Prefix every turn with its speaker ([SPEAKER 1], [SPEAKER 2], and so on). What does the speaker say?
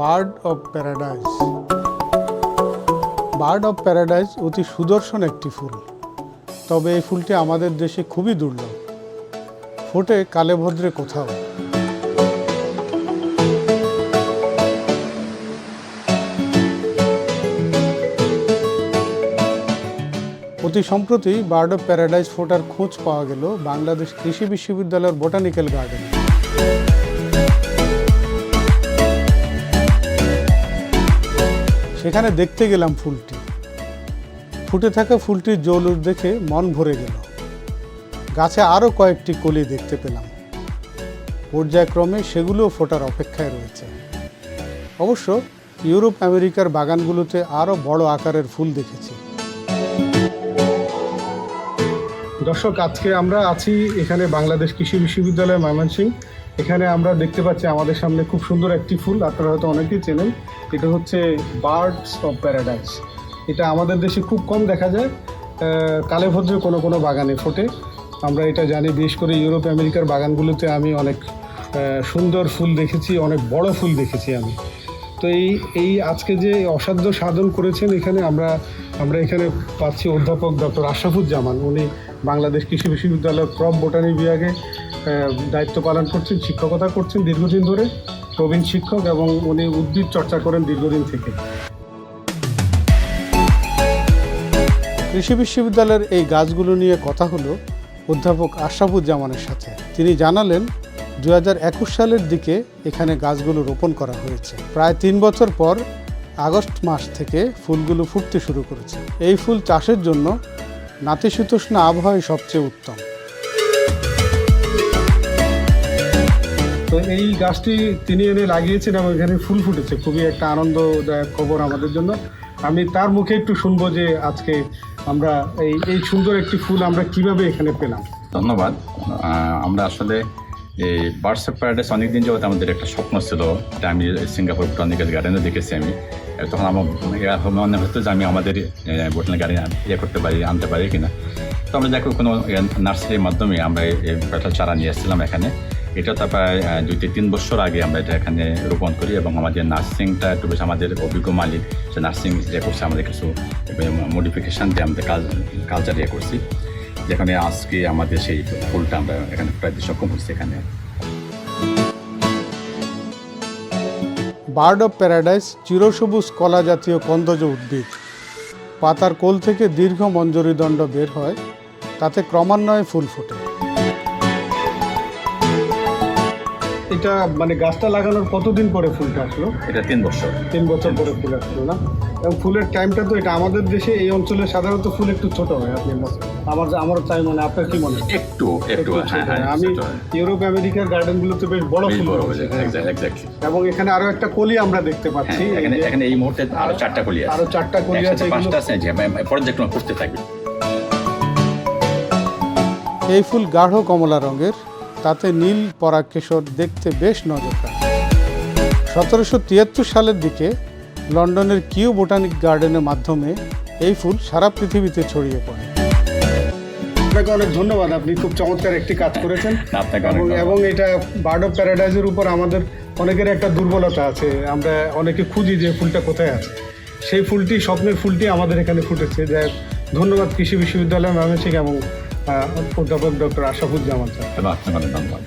[SPEAKER 1] Bird of paradise. Bird of paradise অতি সুদর্শন একটি ফুল। তবে এই ফুলটি আমাদের দেশে খুবই দুর্লভ। ফোটে কালে ভদ্রে কোথাও। অতি সম্প্রতি বার্ড অফ প্যারাডাইস ফোটার খোঁজ পাওয়া গেল বাংলাদেশ কৃষি বিশ্ববিদ্যালয়ের বোটানিক্যাল গার্ডেনে। সেখানে দেখতে গেলাম ফুলটি। ফুটে থাকা ফুলটির জৌলুস দেখে মন ভরে গেল। গাছে আরও কয়েকটি কলি দেখতে পেলাম। পর্যায়ক্রমে সেগুলোও ফোটার অপেক্ষায় রয়েছে। অবশ্য ইউরোপ, আমেরিকার বাগানগুলোতে আরও বড় আকারের ফুল দেখেছি। দর্শক, আজকে আমরা আছি এখানে বাংলাদেশ কৃষি বিশ্ববিদ্যালয় ময়মনসিংহ। এখানে আমরা দেখতে পাচ্ছি আমাদের সামনে খুব সুন্দর একটি ফুল, আপনারা হয়তো অনেকেই চেনেন। এটা হচ্ছে বার্ডস অফ প্যারাডাইস এটা আমাদের দেশে খুব কম দেখা যায়। কালেভদ্রে কোনো কোনো বাগানে ফোটে। আমরা এটা জানি, বিশেষ করে ইউরোপ, আমেরিকার বাগানগুলোতে আমি অনেক সুন্দর ফুল দেখেছি, অনেক বড় ফুল দেখেছি আমি। তো এই এই আজকে যে অসাধ্য সাধন করেছেন এখানে আমরা আমরা এখানে পাচ্ছি অধ্যাপক ডক্টর আশরাফুজ্জামান। উনি বাংলাদেশ কৃষি বিশ্ববিদ্যালয়ের ক্রপ বোটানি বিভাগে দায়িত্ব পালন করছেন, শিক্ষকতা করছেন দীর্ঘদিন ধরে, প্রবীণ শিক্ষক এবং উনি উদ্ভিদ চর্চা করেন দীর্ঘদিন থেকে। কৃষি বিশ্ববিদ্যালয়ের এই গাছগুলো নিয়ে কথা হলো অধ্যাপক আশরাফুজ্জামানের সাথে। তিনি জানালেন দু হাজার একুশ সালের দিকে এখানে গাছগুলো রোপণ করা হয়েছে। প্রায় তিন বছর পর আগস্ট মাস থেকে ফুলগুলো ফুটতে শুরু করেছে। এই ফুল চাষের জন্য নাতিশীতোষ্ণ আবহাওয়াই সবচেয়ে উত্তম। তো এই গাছটি তিনি এনে লাগিয়েছেন এবং এখানে ফুল ফুটেছে। খুবই একটা আনন্দদায়ক খবর আমাদের জন্য। আমি তার মুখে একটু শুনব যে আজকে আমরা এই এই সুন্দর একটি ফুল আমরা কীভাবে এখানে পেলাম।
[SPEAKER 2] ধন্যবাদ। আমরা আসলে এই বার্ডস অফ প্যারাডাইস অনেকদিন যাবত আমাদের একটা স্বপ্ন ছিল এটা আমি সিঙ্গাপুর বোটানিক্যাল গার্ডেনে দেখেছি আমি। তখন আমার ইয়া মনে হতো যে আমি আমাদের বোটানিক্যাল গার্ডেন ইয়ে করতে পারি, আনতে পারি কিনা। তো আমরা দেখো কোনো নার্সারির মাধ্যমে আমরা এই একটা চারা নিয়ে এসেছিলাম এখানে। এটা তো প্রায় দুই তিন বছর আগে আমরা এটা এখানে রোপণ করি এবং আমাদের নার্সিংটা একটু বেশ আমাদের অভিজ্ঞ মালিক, সে নার্সিং যে করছে, আমাদের কিছু মডিফিকেশান দিয়ে আমাদের কাজ কালচার ইয়ে করছি। যেখানে আজকে আমাদের সেই ফুলটা আমরা এখানে প্রায় সক্ষম হচ্ছে এখানে।
[SPEAKER 1] বার্ড অফ প্যারাডাইস চিরসবুজ কলা জাতীয় কন্দজ উদ্ভিদ। পাতার কোল থেকে দীর্ঘ মঞ্জুরিদণ্ড বের হয়, তাতে ক্রমান্বয়ে ফুল ফোটে। এটা মানে গাছটা লাগানোর কতদিন পরে ফুলটা আসলো?
[SPEAKER 2] এটা তিন বছর।
[SPEAKER 1] তিন বছর পরে ফুল আসলো না? এবং ফুলের টাইমটা তো এটা আমাদের দেশে এই অঞ্চলে সাধারণত ফুল একটু ছোট হয় আপনি আমার আমার তাই মনে আপনার কি মনে হয়?
[SPEAKER 2] একটু একটু হ্যাঁ হ্যাঁ।
[SPEAKER 1] আমি ইউরোপ আমেরিকার গার্ডেনগুলোতে বেশ বড়
[SPEAKER 2] বেশ
[SPEAKER 1] ফুল। এবং এখানে আরও একটা কলি আমরা দেখতে পাচ্ছি।
[SPEAKER 2] হ্যাঁ এখানে
[SPEAKER 1] এই
[SPEAKER 2] এখানে এই মুহূর্তে আরও চারটা কলি আছে।
[SPEAKER 1] আরও চারটা কলি আছে
[SPEAKER 2] পাঁচটা আছে পর্যায়ক্রমে করতে থাকবে।
[SPEAKER 1] এই ফুল গাঢ় কমলা রঙের তাতে নীল পরাগকেশর দেখতে বেশ নজর কাড়ে সতেরোশো তিয়াত্তর সালের দিকে লন্ডনের কিউ বোটানিক গার্ডেনের মাধ্যমে এই ফুল সারা পৃথিবীতে ছড়িয়ে পড়ে। আপনাকে অনেক ধন্যবাদ আপনি খুব চমৎকার একটি কাজ করেছেন। এবং এটা বার্ড অফ প্যারাডাইজের উপর আমাদের অনেকের একটা দুর্বলতা আছে। আমরা অনেকে খুঁজি যে ফুলটা কোথায় আছে। সেই ফুলটি স্বপ্নের ফুলটি আমাদের এখানে ফুটেছে। যাই ধন্যবাদ কৃষি বিশ্ববিদ্যালয় ময়মনসিংহ এবং অধ্যাপক ডক্টর আশাফুজ্জামান স্যার।
[SPEAKER 2] ধন্যবাদ।